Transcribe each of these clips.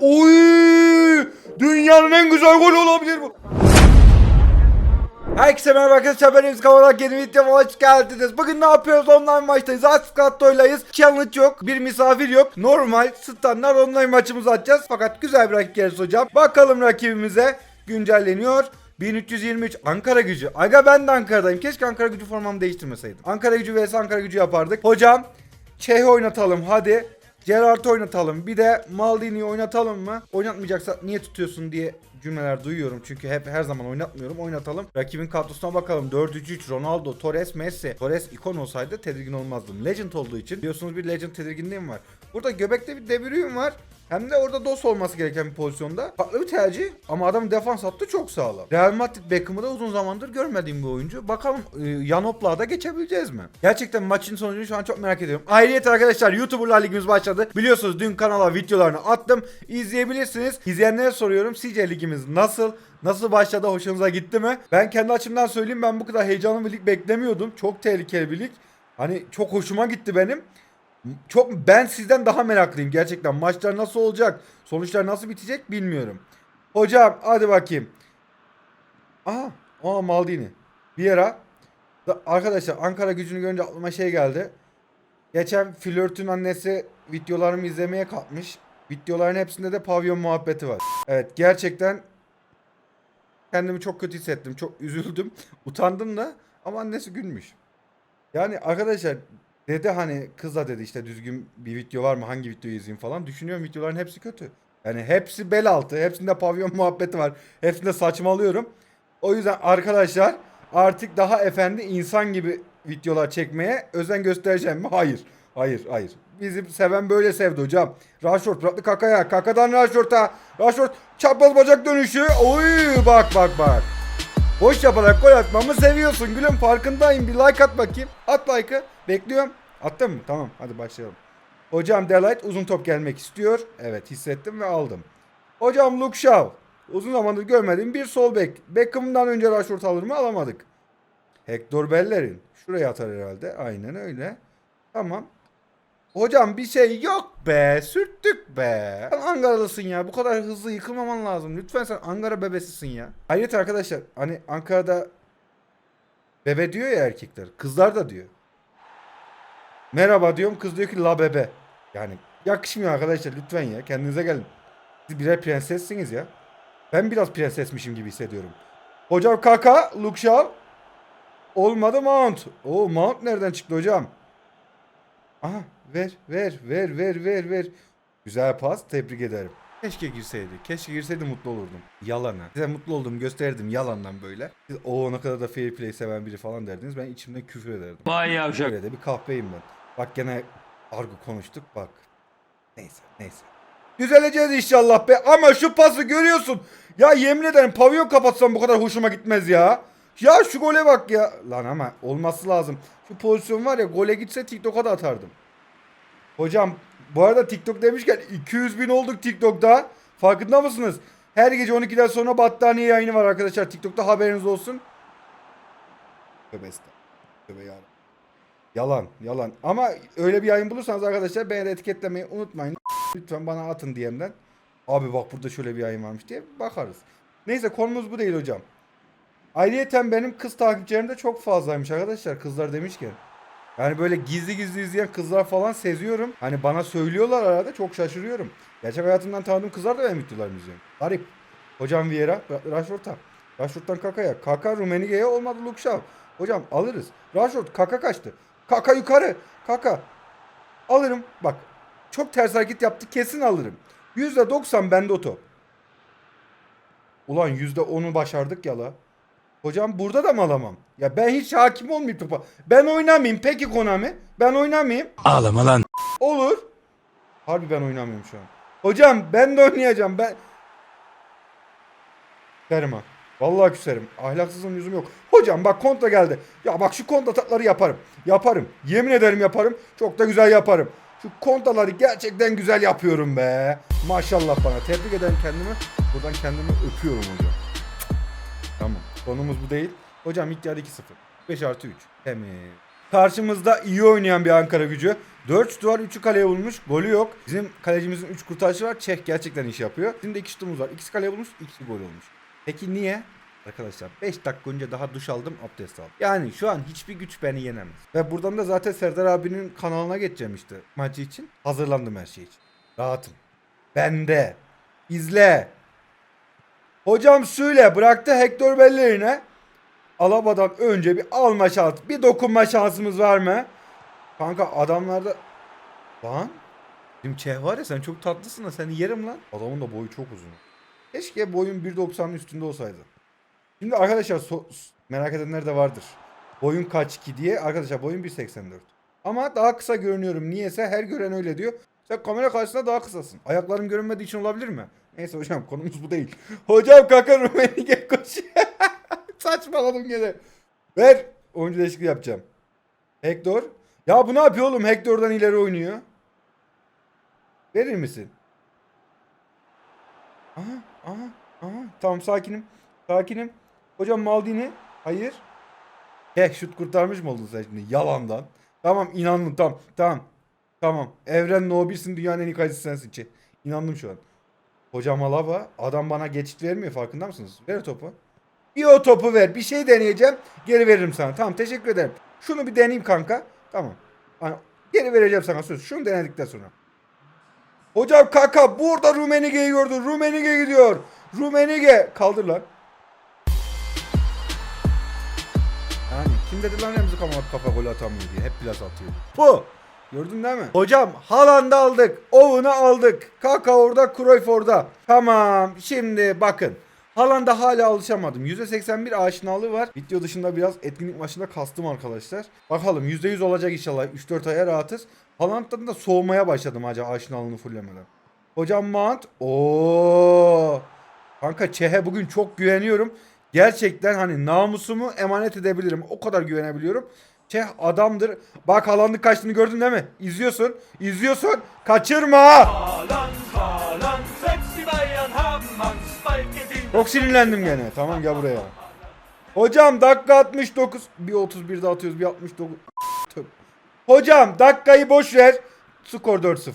Oy! Dünyanın en güzel golü olabilir bu. Herkese merhaba arkadaşlar ben Emz Kavalak yeni videoma hoş geldiniz. Bugün ne yapıyoruz online maçtayız. Ascatto'ylayız. Challenge yok. Bir misafir yok. Normal standart online maçımızı atacağız. Fakat güzel bir rakip geliriz hocam. Bakalım rakibimize güncelleniyor. 1323 Ankara gücü. Aga ben de Ankara'dayım. Keşke Ankara gücü formamı değiştirmeseydim. Ankara gücü vs Ankara gücü yapardık. Hocam Çeh oynatalım hadi. Gerard oynatalım. Bir de Maldini'yi oynatalım mı? Oynatmayacaksa niye tutuyorsun diye cümleler duyuyorum. Çünkü hep her zaman oynatmıyorum. Oynatalım. Rakibin kadrosuna bakalım. 4-3-3 Ronaldo, Torres, Messi. Torres ikon olsaydı tedirgin olmazdım. Legend olduğu için biliyorsunuz bir Legend tedirginliğim var. Burada göbekte bir De Bruyne var. Hem de orada dos olması gereken bir pozisyonda. Farklı bir tercih ama adamın defans hattı çok sağlam. Real Madrid Beckham'ı da uzun zamandır görmediğim bir oyuncu. Bakalım e, Yanop'la da geçebileceğiz mi? Gerçekten maçın sonucunu şu an çok merak ediyorum. Ayrıca arkadaşlar YouTuber'lar ligimiz başladı. Biliyorsunuz dün kanala videolarını attım. İzleyebilirsiniz. İzleyenlere soruyorum. Sizce ligimiz nasıl? Nasıl başladı? Hoşunuza gitti mi? Ben kendi açımdan söyleyeyim ben bu kadar heyecanlı bir lig beklemiyordum. Çok tehlikeli bir lig. Hani çok hoşuma gitti benim. Çok ben sizden daha meraklıyım gerçekten. Maçlar nasıl olacak? Sonuçlar nasıl bitecek bilmiyorum. Hocam hadi bakayım. Aha, aa Maldini. Vieira. Da- Arkadaşlar Ankara gücünü görünce aklıma şey geldi. Geçen flörtün annesi videolarımı izlemeye kalkmış. Videoların hepsinde de pavyon muhabbeti var. Evet gerçekten kendimi çok kötü hissettim. Çok üzüldüm. Utandım da ama annesi gülmüş. Yani arkadaşlar Dede hani kızla dedi işte düzgün bir video var mı hangi videoyu izleyeyim falan. Düşünüyorum videoların hepsi kötü. Yani hepsi bel altı. Hepsinde pavyon muhabbeti var. Hepsinde saçmalıyorum. O yüzden arkadaşlar artık daha efendi insan gibi videolar çekmeye özen göstereceğim mi? Hayır. Hayır, hayır. Bizim seven böyle sevdi hocam. Rashford bıraktı Kaka'ya. Kaka'dan Rashford'a. Rashford çapraz bacak dönüşü. Oy bak bak bak. Boş yaparak gol atmamı seviyorsun gülüm farkındayım. Bir like at bakayım. At like'ı. Bekliyorum. Attın mı? Tamam hadi başlayalım. Hocam Delight uzun top gelmek istiyor. Evet hissettim ve aldım. Hocam Luke Shaw. Uzun zamandır görmediğim bir sol bek. Beckham'dan önce Rashford alır mı? Alamadık. Hector Bellerin. Şuraya atar herhalde. Aynen öyle. Tamam. Hocam bir şey yok be. Sürttük be. Sen Ankaralısın ya. Bu kadar hızlı yıkılmaman lazım. Lütfen sen Ankara bebesisin ya. Hayret arkadaşlar. Hani Ankara'da bebe diyor ya erkekler. Kızlar da diyor. Merhaba diyorum. Kız diyor ki la bebe. Yani yakışmıyor arkadaşlar. Lütfen ya. Kendinize gelin. Siz birer prensessiniz ya. Ben biraz prensesmişim gibi hissediyorum. Hocam Kaka, Luke. Olmadı Mount. O Mount nereden çıktı hocam? Aha ver ver ver ver ver ver. Güzel pas tebrik ederim. Keşke girseydi. Keşke girseydi mutlu olurdum. Yalana. Size mutlu olduğumu gösterdim yalandan böyle. Siz o ne kadar da fair play seven biri falan derdiniz. Ben içimde küfür ederdim. Vay yavşak. Öyle de bir kahpeyim ben. Bak gene argo konuştuk bak. Neyse neyse. Düzeleceğiz inşallah be. Ama şu pası görüyorsun. Ya yemin ederim pavyon kapatsam bu kadar hoşuma gitmez ya. Ya şu gole bak ya. Lan ama olması lazım. Şu pozisyon var ya gole gitse TikTok'a da atardım. Hocam bu arada TikTok demişken 200 bin olduk TikTok'ta. Farkında mısınız? Her gece 12'den sonra battaniye yayını var arkadaşlar. TikTok'ta haberiniz olsun. Tövbe. Tövbe yarabbim. Yalan, yalan. Ama öyle bir yayın bulursanız arkadaşlar beni de etiketlemeyi unutmayın. Lütfen bana atın DM'den. Abi bak burada şöyle bir yayın varmış diye bakarız. Neyse konumuz bu değil hocam. Ayrıyeten benim kız takipçilerim de çok fazlaymış arkadaşlar kızlar demişken. Yani böyle gizli gizli izleyen kızlar falan seziyorum. Hani bana söylüyorlar arada çok şaşırıyorum. Gerçek hayatımdan tanıdığım kızlar da benim videolarımı izliyor. Garip. Hocam Vieira, Rashford'a. Rashford'dan Kaka'ya. Kaka Rumenige'ye olmadı Luke. Hocam alırız. Rashford Kaka kaçtı. Kaka yukarı. Kaka. Alırım. Bak. Çok ters hareket yaptı. Kesin alırım. %90 bende o top. Ulan %10'u başardık ya la. Hocam burada da mı alamam? Ya ben hiç hakim olmayayım topa. Ben oynamayayım. Peki Konami. Ben oynamayayım. Ağlama lan. Olur. Harbi ben oynamıyorum şu an. Hocam ben de oynayacağım. Ben... Küserim ha. Vallahi küserim. Ahlaksızın yüzüm yok. Hocam bak kontra geldi. Ya bak şu kontra atakları yaparım. Yaparım. Yemin ederim yaparım. Çok da güzel yaparım. Şu kontaları gerçekten güzel yapıyorum be. Maşallah bana. Tebrik eden kendimi. Buradan kendimi öpüyorum hocam. Tamam. Konumuz bu değil. Hocam ilk yarı 2-0. 5 artı 3. Temiz. Karşımızda iyi oynayan bir Ankara gücü. 4 şutu var 3'ü kaleye bulmuş. Golü yok. Bizim kalecimizin 3 kurtarışı var. Çeh gerçekten iş yapıyor. Bizim de 2 şutumuz var. İkisi kaleye bulmuş. ikisi gol olmuş. Peki niye? Arkadaşlar 5 dakika önce daha duş aldım abdest aldım. Yani şu an hiçbir güç beni yenemez. Ve buradan da zaten Serdar abinin kanalına geçeceğim işte maçı için. Hazırlandım her şey için. Rahatım. Bende. İzle. Hocam söyle bıraktı Hector Bellerine. Alaba'dan önce bir alma şansı, bir dokunma şansımız var mı? Kanka adamlarda... Lan? Bizim Çeh var ya sen çok tatlısın da seni yerim lan. Adamın da boyu çok uzun. Keşke boyun 1.90'ın üstünde olsaydı. Şimdi arkadaşlar so- merak edenler de vardır. Boyun kaç ki diye. Arkadaşlar boyun 1.84. Ama daha kısa görünüyorum. Niyeyse her gören öyle diyor. Sen kamera karşısında daha kısasın. Ayaklarım görünmediği için olabilir mi? Neyse hocam konumuz bu değil. Hocam kaka Rumenige koşuyor. Saçmaladım gene. Ver. Oyuncu değişikliği yapacağım. Hector. Ya bu ne yapıyor oğlum? Hector'dan ileri oynuyor. Verir misin? Aha, aha, aha. Tamam sakinim. Sakinim. Hocam Maldini. Hayır. Heh şut kurtarmış mı oldun sen şimdi? Yalandan. Tamam inandım tamam. Tamam. Tamam. Evren no 1'sin dünyanın en iyi kalecisi sensin. İnandım şu an. Hocam Alaba adam bana geçit vermiyor farkında mısınız? Ver topu. Bir o topu ver. Bir şey deneyeceğim. Geri veririm sana. Tamam teşekkür ederim. Şunu bir deneyeyim kanka. Tamam. Hani geri vereceğim sana söz. Şunu denedikten sonra. Hocam kaka burada Rumenige'yi gördün. Rumenige gidiyor. Rumenige. Kaldır lan. Yani kim dedi lan Remzi Kamal kafa gol atamıyor diye. Hep plas atıyor. Bu. Gördün değil mi? Hocam Haaland'ı aldık. Owen'ı aldık. Kaka orada, Cruyff orada. Tamam. Şimdi bakın. Haaland'a hala alışamadım. %81 aşinalığı var. Video dışında biraz etkinlik maçında kastım arkadaşlar. Bakalım %100 olacak inşallah. 3-4 aya rahatız. Haaland'dan da soğumaya başladım acaba aşinalığını fullemeden. Hocam Mount. Oo. Kanka Çeh'e bugün çok güveniyorum. Gerçekten hani namusumu emanet edebilirim. O kadar güvenebiliyorum. Çeh adamdır. Bak Haaland'ın kaçtığını gördün değil mi? İzliyorsun. İzliyorsun. Kaçırma. Çok sinirlendim gene. Tamam gel buraya. Hocam dakika 69. Bir 31 de atıyoruz. Bir 69. Tüh. Hocam dakikayı boş ver. Skor 4-0.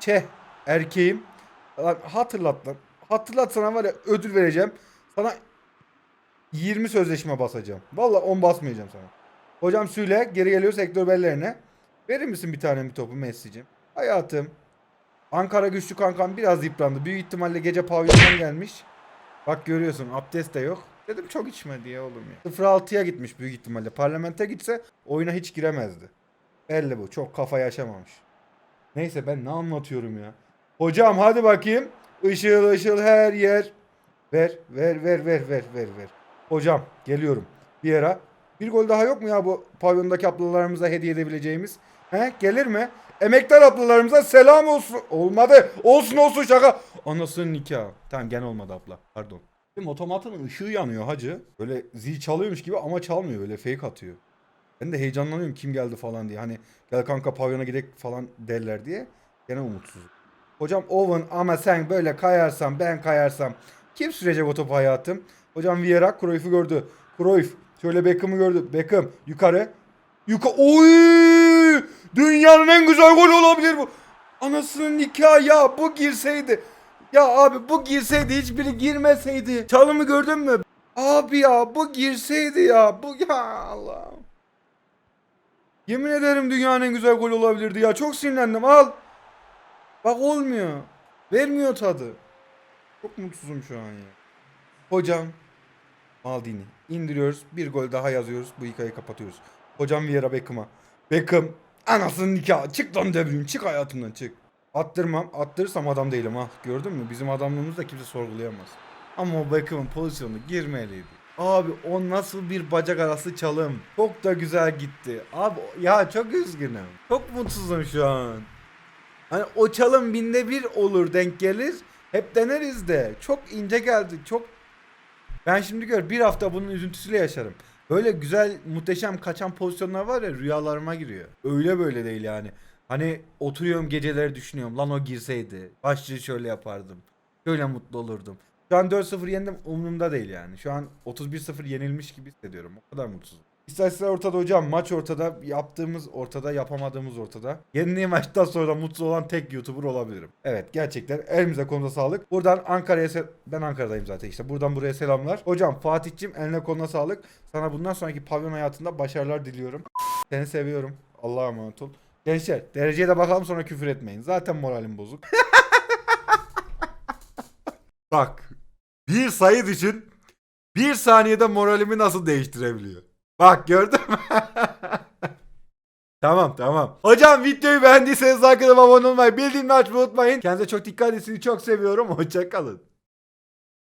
Çeh erkeğim. Lan hatırlat lan. Hatırlat sana var ya ödül vereceğim. Sana 20 sözleşme basacağım. Valla 10 basmayacağım sana. Hocam Süle geri geliyor sektör bellerine. Verir misin bir tane bir topu Messi'cim? Hayatım. Ankara güçlü kankam biraz yıprandı. Büyük ihtimalle gece pavyondan gelmiş. Bak görüyorsun abdest de yok. Dedim çok içme diye oğlum ya. 0-6'ya gitmiş büyük ihtimalle. Parlamente gitse oyuna hiç giremezdi. Belli bu. Çok kafa yaşamamış. Neyse ben ne anlatıyorum ya. Hocam hadi bakayım. Işıl ışıl her yer. Ver ver ver ver ver ver ver. Hocam geliyorum. Bir ara. Bir gol daha yok mu ya bu pavyondaki ablalarımıza hediye edebileceğimiz? He gelir mi? Emektar ablalarımıza selam olsun. Olmadı. Olsun olsun şaka. Anasının nikahı. Tamam gene olmadı abla. Pardon. Benim otomatın ışığı yanıyor hacı. Böyle zil çalıyormuş gibi ama çalmıyor. Böyle fake atıyor. Ben de heyecanlanıyorum kim geldi falan diye. Hani gel kanka pavyona gidek falan derler diye. Gene umutsuzum. Hocam Owen ama sen böyle kayarsan ben kayarsam kim sürecek o topu hayatım? Hocam Vieira Cruyff'u gördü. Cruyff şöyle Beckham'ı gördü. Beckham yukarı. Yukarı. Oy! Dünyanın en güzel golü olabilir bu. Anasının nikahı ya bu girseydi. Ya abi bu girseydi hiçbiri girmeseydi. Çalımı gördün mü? Abi ya bu girseydi ya. Bu ya Allah'ım. Yemin ederim dünyanın en güzel golü olabilirdi ya. Çok sinirlendim al. Bak olmuyor. Vermiyor tadı. Çok mutsuzum şu an ya. Hocam. Maldini. indiriyoruz. Bir gol daha yazıyoruz. Bu hikayeyi kapatıyoruz. Hocam Vieira Beckham'a. Beckham. Anasının nikahı. Çık lan devrim. Çık hayatımdan çık. Attırmam. Attırırsam adam değilim ha. Gördün mü? Bizim adamlığımızı da kimse sorgulayamaz. Ama o Beckham'ın pozisyonu girmeliydi. Abi o nasıl bir bacak arası çalım. Çok da güzel gitti. Abi ya çok üzgünüm. Çok mutsuzum şu an. Hani o çalım binde bir olur denk gelir. Hep deneriz de. Çok ince geldi. Çok ben şimdi gör bir hafta bunun üzüntüsüyle yaşarım. Böyle güzel muhteşem kaçan pozisyonlar var ya rüyalarıma giriyor. Öyle böyle değil yani. Hani oturuyorum geceleri düşünüyorum lan o girseydi. Başlığı şöyle yapardım. Şöyle mutlu olurdum. Şu an 4-0 yendim umurumda değil yani. Şu an 31-0 yenilmiş gibi hissediyorum. O kadar mutsuzum. İstatistikler ortada hocam. Maç ortada. Yaptığımız ortada. Yapamadığımız ortada. Yenildiği maçtan sonra mutlu olan tek YouTuber olabilirim. Evet gerçekten elimize konuda sağlık. Buradan Ankara'ya ben Ankara'dayım zaten işte. Buradan buraya selamlar. Hocam Fatih'cim eline koluna sağlık. Sana bundan sonraki pavyon hayatında başarılar diliyorum. Seni seviyorum. Allah'a emanet ol. Gençler dereceye de bakalım sonra küfür etmeyin. Zaten moralim bozuk. Bak bir sayı düşün. Bir saniyede moralimi nasıl değiştirebiliyor? Bak gördün mü? tamam tamam. Hocam videoyu beğendiyseniz atıp abone olmayı, bildirimleri açmayı unutmayın. Kendinize çok dikkat edin. Sizi çok seviyorum. Hoşçakalın.